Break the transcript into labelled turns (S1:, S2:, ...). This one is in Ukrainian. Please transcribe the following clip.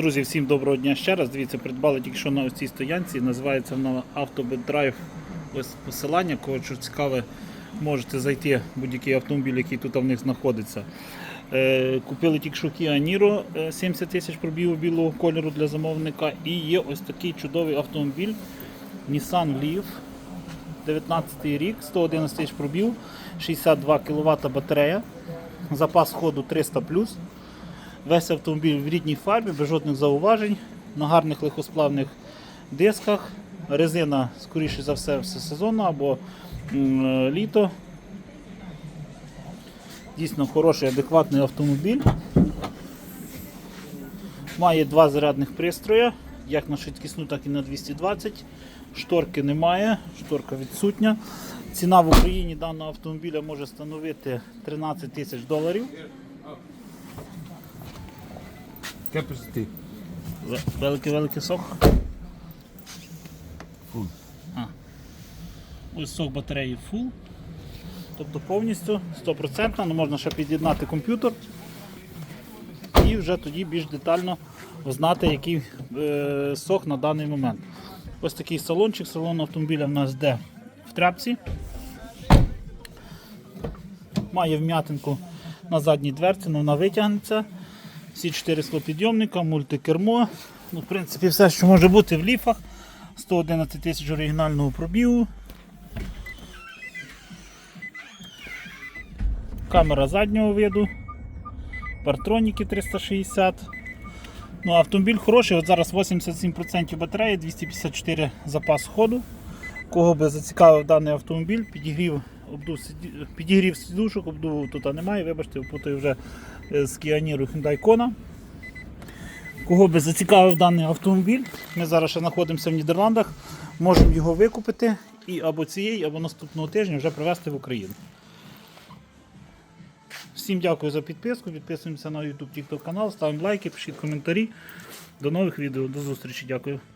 S1: Друзі, всім доброго дня ще раз. Дивіться, придбали тільки що на ось цій стоянці. Називається вона Автобедрайв. Ось посилання, кого що цікаве, можете зайти будь-який автомобіль, який тут в них знаходиться. Е, купили тільки що Kia Niro е, 70 тисяч пробігу білого кольору для замовника. І є ось такий чудовий автомобіль Nissan Leaf. 19 рік, 111 тисяч пробів, 62 кВт батарея, запас ходу 300 Весь автомобіль в рідній фарбі, без жодних зауважень, на гарних легкосплавних дисках. Резина, скоріше за все, всесезонна або літо. Дійсно хороший, адекватний автомобіль. Має два зарядних пристрої, як на швидкісну, так і на 220. Шторки немає, шторка відсутня. Ціна в Україні даного автомобіля може становити 13 тисяч доларів.
S2: Capacity.
S1: Великий великий сок.
S2: Full.
S1: А. Ось сок батареї full. Тобто повністю 100%, але можна ще під'єднати комп'ютер і вже тоді більш детально знати, який е, сок на даний момент. Ось такий салончик. Салон автомобіля в нас йде в тряпці. Має вм'ятинку на задній дверці, але вона витягнеться. Всі чотири склопідйомника, мультикермо. Ну, в принципі, все, що може бути в ліфах. 111 тисяч оригінального пробігу. Камера заднього виду. Партроніки 360. Ну, автомобіль хороший, от зараз 87% батареї, 254 запас ходу. Кого би зацікавив даний автомобіль, підігрів, обдув, підігрів сідушок, обдуву тут немає, вибачте, путаю вже е, з Niro Hyundai Kona. Кого би зацікавив даний автомобіль, ми зараз ще знаходимося в Нідерландах, можемо його викупити і або цієї, або наступного тижня вже привезти в Україну. Всім дякую за підписку, підписуємося на YouTube TikTok канал, ставимо лайки, пишіть коментарі. До нових відео, до зустрічі, дякую.